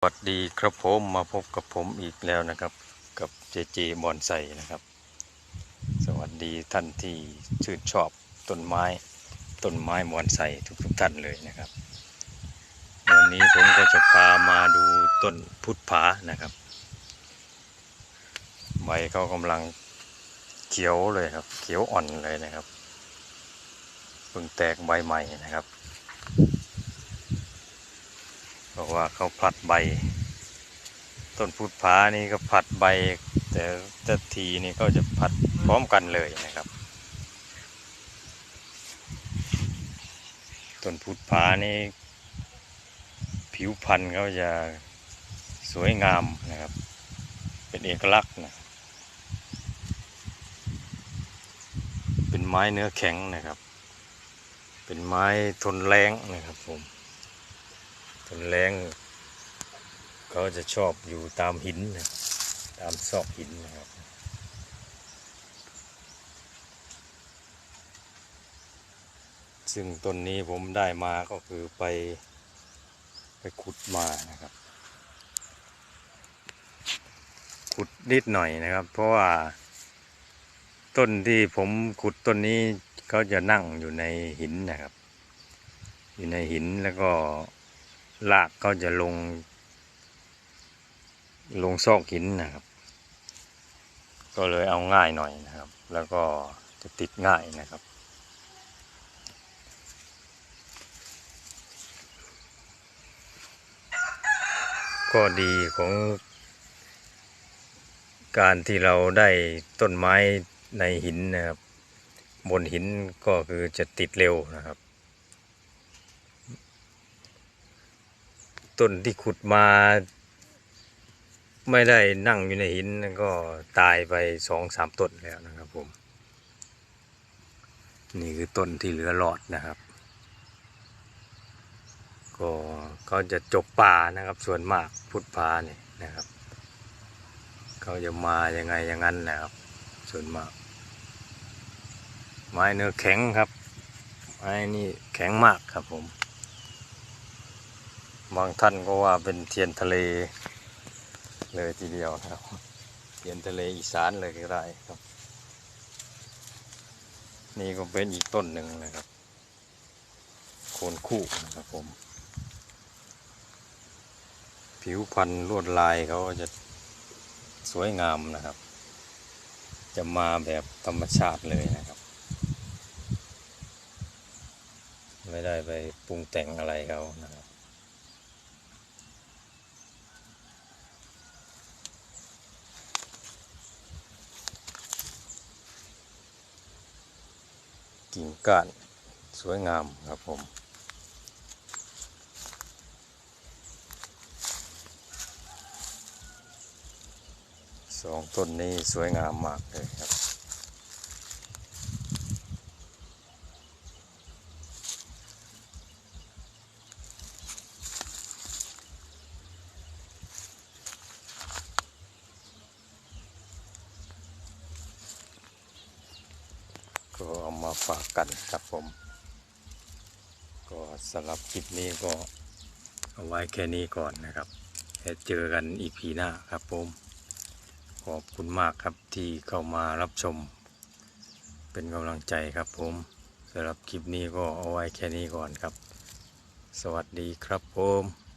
สวัสดีครับผมมาพบกับผมอีกแล้วนะครับ กับเจเจบอนไซนะครับ สวัสดีท่านที่ชื่นชอบต้นไม้ต้นไม้บอนไซทุกๆท่านเลยนะครับ วันนี้ผมก็จะพามาดูต้นพุทธผานะครับ ใบเขากำลังเขียวเลยครับ เขียวอ่อนเลยนะครับเพิ่งแตกใบใหม่นะครับ เพราะว่าเขาผลัดใบ ต้นพุทธานี่ก็ผลัดใบ แต่แต่ทีนี่ก็จะผลัดพร้อมกันเลยนะครับ ต้นพุทธานี่ผิวพันธุ์เขาจะสวยงามนะครับ เป็นเอกลักษณ์นะเป็นไม้เนื้อแข็งนะครับ เป็นไม้ทนแรงนะครับผม ทนแรงเขาจะชอบอยู่ตามหินนะตามซอกหินนะครับซึ่งต้นนี้ผมได้มาก็คือไปไปขุดมานะครับ ขุดนิดหน่อยนะครับ เพราะว่าต้นที่ผมขุดต้นนี้เขาจะนั่งอยู่ในหินนะครับ อยู่ในหินแล้วก็ รากเขาจะลง ลงซอกหินนะครับ ก็เลยเอาง่ายหน่อยนะครับ แล้วก็จะติดง่ายนะครับก็ดีของการที่เราได้ต้นไม้ในหินนะครับ บนหินก็คือจะติดเร็วนะครับ ต้นที่ขุดมา ไม่ได้นั่งอยู่ในหินก็ตายไปสองสามต้นแล้วนะครับผม นี่คือต้นที่เหลือรอดนะครับ ก็เขาจะจกป่านะครับ ส่วนมากพุทธพาเนี่ยนะครับเขาจะมายังไงอย่างนั้นนะครับ ส่วนมาก ไม้เนื้อแข็งครับไม้นี่แข็งมากครับผม บางท่านก็ว่าเป็นเทียนทะเลเลยทีเดียวนะครับ เทียนทะเลอีสานเลยก็ได้ครับ นี่ก็เป็นอีกต้นหนึ่งนะครับ โคนคู่นะครับผม ผิวพันธุ์ลวดลายเขาจะสวยงามนะครับ จะมาแบบธรรมชาติเลยนะครับ ไม่ได้ไปปรุงแต่งอะไรเขานะครับ กิ่งก้านสวยงามครับผม สองต้นนี้สวยงามมากเลยครับ มาฝากกันครับผม ก็สำหรับคลิปนี้ก็เอาไว้แค่นี้ก่อนนะครับแล้วเจอกันอีพีหน้าครับผม ขอบคุณมากครับที่เข้ามารับชม เป็นกำลังใจครับผมสำหรับคลิปนี้ก็เอาไว้แค่นี้ก่อนครับ สวัสดีครับผม